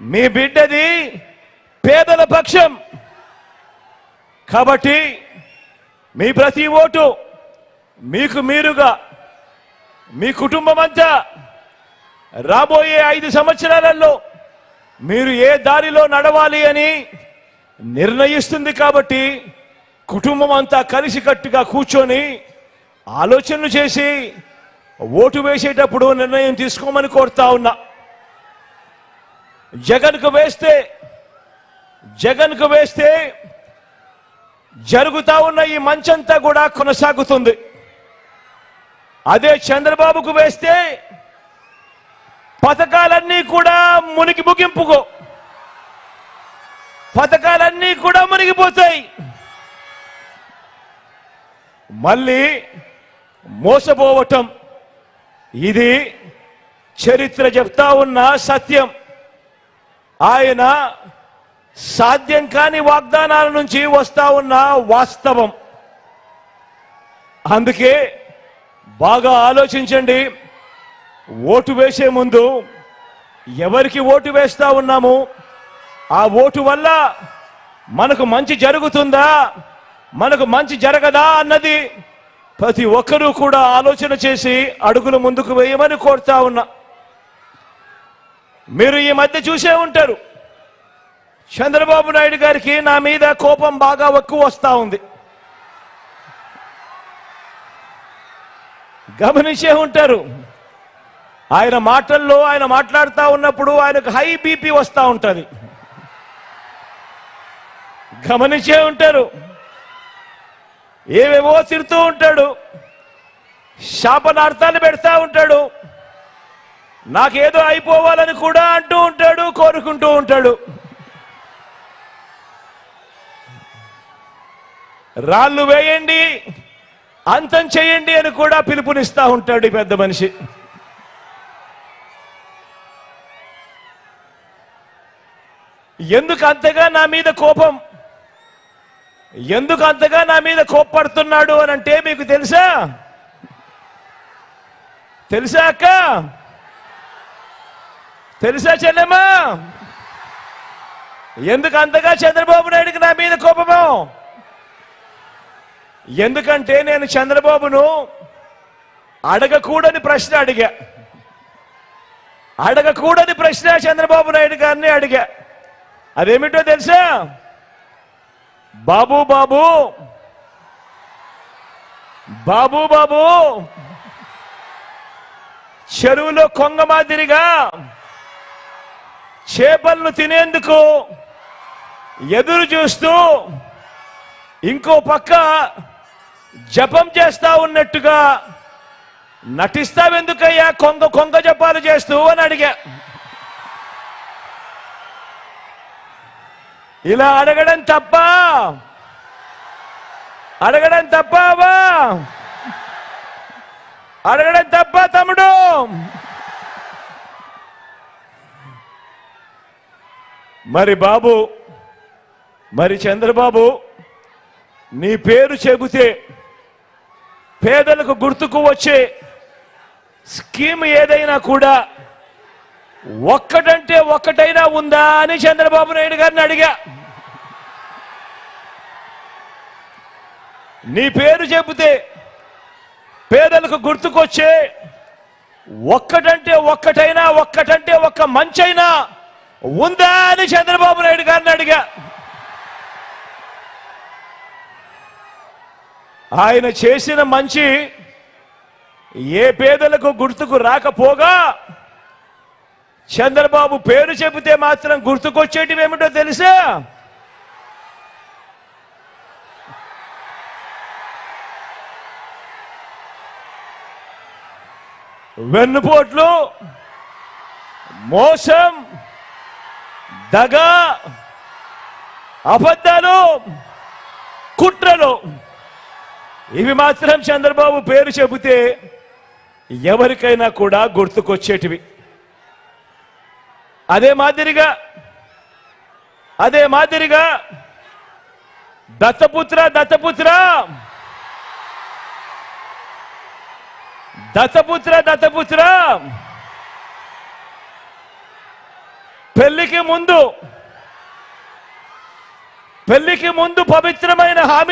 మీ బిడ్డది పేదల పక్షం. కాబట్టి మీ ప్రతి ఓటు మీకు మీరుగా మీ కుటుంబం అంతా రాబోయే ఐదు సంవత్సరాలలో మీరు ఏ దారిలో నడవాలి అని నిర్ణయిస్తుంది కాబట్టి కుటుంబం అంతా కలిసికట్టుగా కూర్చొని ఆలోచనలు చేసి ఓటు వేసేటప్పుడు నిర్ణయం తీసుకోమని కోరుతా ఉన్నా. జగన్కు వేస్తే జగన్కు వేస్తే జరుగుతా ఉన్న ఈ మంచంతా కూడా కొనసాగుతుంది. అదే చంద్రబాబుకు వేస్తే పథకాలన్నీ కూడా మునిగి ముగింపుకో. పథకాలన్నీ కూడా మునిగిపోతాయి. మళ్ళీ మోసపోవటం. ఇది చరిత్ర చెప్తా ఉన్న సత్యం. ఆయన సాధ్యం కాని వాగ్దానాల నుంచి వస్తా ఉన్న వాస్తవం. అందుకే బాగా ఆలోచించండి. ఓటు వేసే ముందు ఎవరికి ఓటు వేస్తా ఉన్నాము? ఆ ఓటు వల్ల మనకు మంచి జరుగుతుందా? మనకు మంచి జరగదా అన్నది ప్రతి ఒక్కరూ కూడా ఆలోచన చేసి అడుగులు ముందుకు వేయమని కోరుతా ఉన్నా. మీరు ఈ మధ్య చూసే ఉంటారు. చంద్రబాబు నాయుడు గారికి నా మీద కోపం బాగా ఎక్కువ వస్తా ఉంది. గమనించే ఉంటారు. ఆయన మాటల్లో ఆయన మాట్లాడుతూ ఉన్నప్పుడు ఆయనకు హై బీపీ వస్తూ ఉంటుంది. గమనించే ఉంటారు. ఏవేవో తిరుతూ ఉంటాడు. శాపనార్థాలు పెడతా ఉంటాడు. నాకేదో అయిపోవాలని కూడా అంటూ ఉంటాడు కోరుకుంటూ ఉంటాడు. రాళ్ళు వేయండి అంతం చేయండి అని కూడా పిలుపునిస్తా ఉంటాడు ఈ పెద్ద మనిషి. ఎందుకు అంతగా నా మీద కోపం? ఎందుకు అంతగా నా మీద కోప్పడుతున్నాడు అని అంటే మీకు తెలుసా? తెలుసా అక్క? తెలుసా చెల్లెమ్మా? ఎందుకు అంతగా చంద్రబాబు నాయుడుకి నా మీద కోపము? ఎందుకంటే నేను చంద్రబాబును అడగకూడని ప్రశ్న అడిగా. అడగకూడని ప్రశ్న చంద్రబాబు నాయుడు గారిని అడిగా. అదేమిటో తెలుసా? బాబు బాబు బాబు బాబు చెరువులో కొంగ మాదిరిగా చేపలను తినేందుకు ఎదురు చూస్తూ ఇంకో పక్క జపం చేస్తా ఉన్నట్టుగా నటిస్తావెందుకయ్యా? కొంగ కొంగ జపాలు చేస్తూ అని అడిగా. ఇలా అడగడం తప్ప అడగడం తప్పవా అడగడం తప్ప తమ్ముడు. మరి బాబు మరి చంద్రబాబు నీ పేరు చెబితే పేదలకు గుర్తుకు వచ్చే స్కీమ్ ఏదైనా కూడా ఒక్కటంటే ఒక్కటైనా ఉందా అని చంద్రబాబు నాయుడు గారిని అడిగా. నీ పేరు చెబితే పేదలకు గుర్తుకొచ్చే ఒక్కటంటే ఒక్కటైనా ఒక్కటంటే ఒక్క మంచైనా ఉందా అని చంద్రబాబు నాయుడు గారిని అడిగా. ఆయన చేసిన మంచి ఏ పేదలకు గుర్తుకు రాకపోగా చంద్రబాబు పేరు చెబితే మాత్రం గుర్తుకొచ్చేటివి ఏమిటో తెలుసా? వెన్నుపోట్లు మోసం దగ అబద్ధాలు కుట్రలు. ఇవి మాత్రం చంద్రబాబు పేరు చెబితే ఎవరికైనా కూడా గుర్తుకొచ్చేటివి. అదే మాదిరిగా అదే మాదిరిగా దత్తపుత్ర దత్తపుత్ర. దత్తపుత్ర దత్తపుత్ర. పెళ్ళికి ముందు పెళ్ళికి ముందు పవిత్రమైన హామీ